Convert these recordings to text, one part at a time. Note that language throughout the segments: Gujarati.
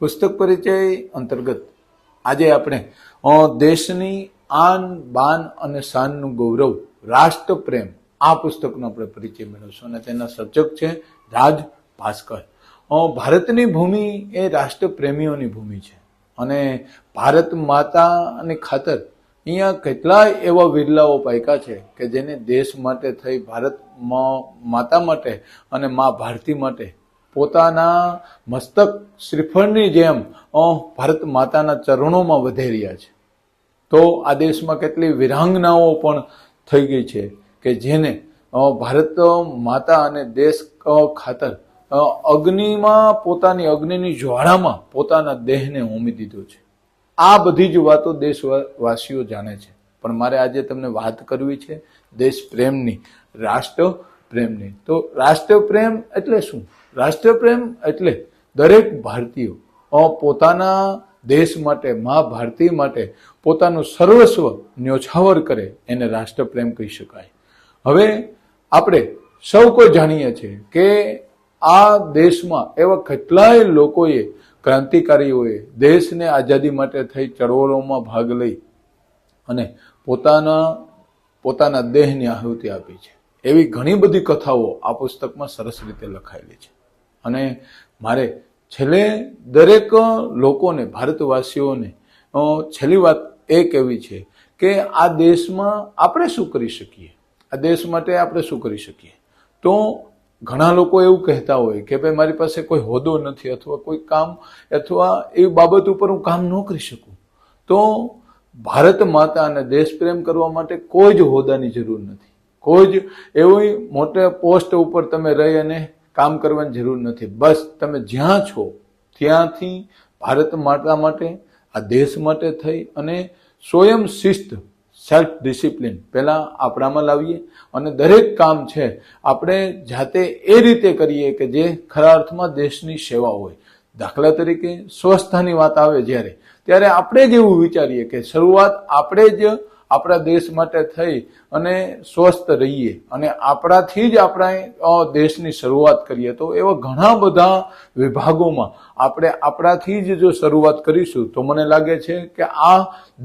પુસ્તક પરિચય અંતર્ગત આજે આપણે દેશની આન, બાન અને શાનનું ગૌરવ, રાષ્ટ્રપ્રેમ આ પુસ્તકનો આપણે પરિચય મેળવશું. અને તેના સર્જક છે રાજ ભાસ્કર. ભારતની ભૂમિ એ રાષ્ટ્રપ્રેમીઓની ભૂમિ છે. અને ભારત માતા અને ખાતર અહીંયા કેટલાય એવા વિરલાઓ પાયકા છે કે જેને દેશ માટે થઈ, ભારત માતા માટે અને મા ભારતી માટે પોતાના મસ્તક શ્રીફળની જેમ ભારત માતાના ચરણોમાં વધે રહ્યા છે. તો આ દેશમાં કેટલી વિરાંગનાઓ પણ થઈ ગઈ છે કે જેને ભારત માતા અને દેશ ખાતર અગ્નિમાં, પોતાની અગ્નિની જ્વાળામાં પોતાના દેહને હોમી દીધો છે. આ બધી જ વાતો દેશવાસીઓ જાણે છે. પણ મારે આજે તમને વાત કરવી છે દેશ પ્રેમની રાષ્ટ્ર પ્રેમની તો રાષ્ટ્ર પ્રેમ એટલે શું? રાષ્ટ્રપ્રેમ એટલે દરેક ભારતીયો પોતાના દેશ માટે, મા ભારતી માટે પોતાનું સર્વસ્વ ન્યોછાવર કરે એને રાષ્ટ્રપ્રેમ કહી શકાય. હવે આપણે સૌ કોઈ જાણીએ છીએ કે આ દેશમાં એવા કેટલાય લોકોએ ક્રાંતિકારીઓએ દેશને આઝાદી માટે થઈ ચળવળોમાં ભાગ લઈ અને પોતાના પોતાના દેહની આહુતિ આપી છે. એવી ઘણી બધી કથાઓ આ પુસ્તકમાં સરસ રીતે લખાયેલી છે. અને મારે છેલ્લે દરેક લોકોને, ભારતવાસીઓને છેલ્લી વાત એ કહેવી છે કે આ દેશમાં આપણે શું કરી શકીએ? આ દેશ માટે આપણે શું કરી શકીએ? તો ઘણા લોકો એવું કહેતા હોય કે ભાઈ, મારી પાસે કોઈ હોદ્દો નથી અથવા કોઈ કામ અથવા એવી બાબત ઉપર હું કામ ન કરી શકું. તો ભારત માતા અને દેશ પ્રેમ કરવા માટે કોઈ જ હોદ્દાની જરૂર નથી. કોઈ જ એવી મોટા પોસ્ટ ઉપર તમે રહી અને કામ કરવાની જરૂર નથી. બસ તમે જ્યાં છો, ત્યાંથી ભારત માતા માટે, આ દેશ માટે થઈ અને સ્વયં શિસ્ત સેલ્ફ ડિસિપ્લિન પહેલાં આપણામાં લાવીએ અને દરેક કામ છે, આપણે જાતે એ રીતે કરીએ કે જે ખરા અર્થમાં દેશની સેવા હોય. દાખલા તરીકે સ્વસ્થતાની વાત આવે જ્યારે, ત્યારે આપણે જ એવું વિચારીએ કે શરૂઆત આપણે જ આપણા દેશ માટે થઈ અને સ્વસ્થ રહીએ અને આપણાથી જ આપણે દેશની શરૂઆત કરીએ. તો એવા ઘણા બધા વિભાગોમાં આપણે આપણાથી જ જો શરૂઆત કરીશું, તો મને લાગે છે કે આ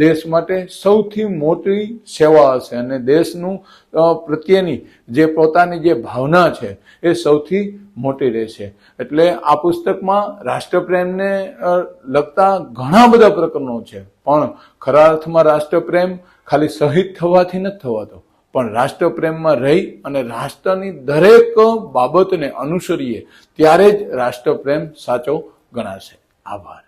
દેશ માટે સૌથી મોટી સેવા હશે અને દેશનું પ્રત્યેની જે પોતાની જે ભાવના છે એ સૌથી મોટી રહેશે. એટલે આ પુસ્તકમાં રાષ્ટ્રપ્રેમને લગતા ઘણા બધા પ્રકરણો છે, પણ ખરા અર્થમાં રાષ્ટ્રપ્રેમ ખાલી શહીદ થવાથી નથી થવાતો. પણ રાષ્ટ્રપ્રેમમાં રહી અને રાષ્ટ્રની દરેક બાબતને અનુસરીએ ત્યારે જ રાષ્ટ્રપ્રેમ સાચો ગણાશે. આભાર.